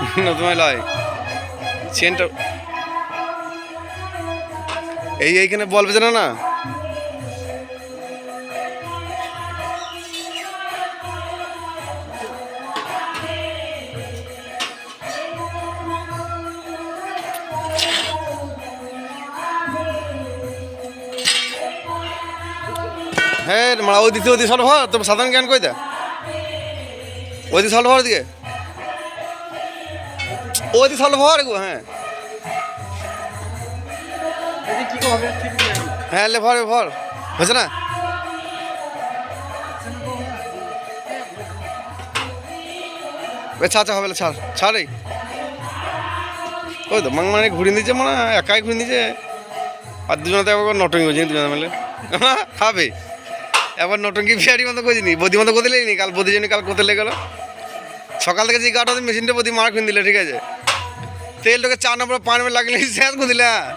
তোমায় লয় চেনটা এই এইখানে বল বেজে না না হ্যাঁ মারা, ওই দিকে, ওই সলভ হয় তোমার সাধারণ জ্ঞান কই দা ওই দিকে সলভ হওয়ার দিকে। ওই দিকে সলভ হওয়ার গো হ্যাঁ। হ্যাঁ লে ভর ভর। হয়েছে না? এ ছা ছা হবে ছাড় ছাড় ওই তো মানে ঘুরিয়ে দিচ্ছে মানে একাই ঘুরিয়ে দিচ্ছে আর দুজনে তো একবার নটঙ্গি হয়েছে দুজনে মিলে। হবে। এবার নটঙ্গি বিহারি মতো করিনি বদি মতো করতে লেগেনি কাল বদি জন্য কাল করতে লেগে গেলো। সকাল থেকে যে গাটা মেশিনটা বদি মার খুন দিলে ঠিক আছে। তেলটাকে চার নম্বর পানি লাগলে শেষ করে দিলে। হ্যাঁ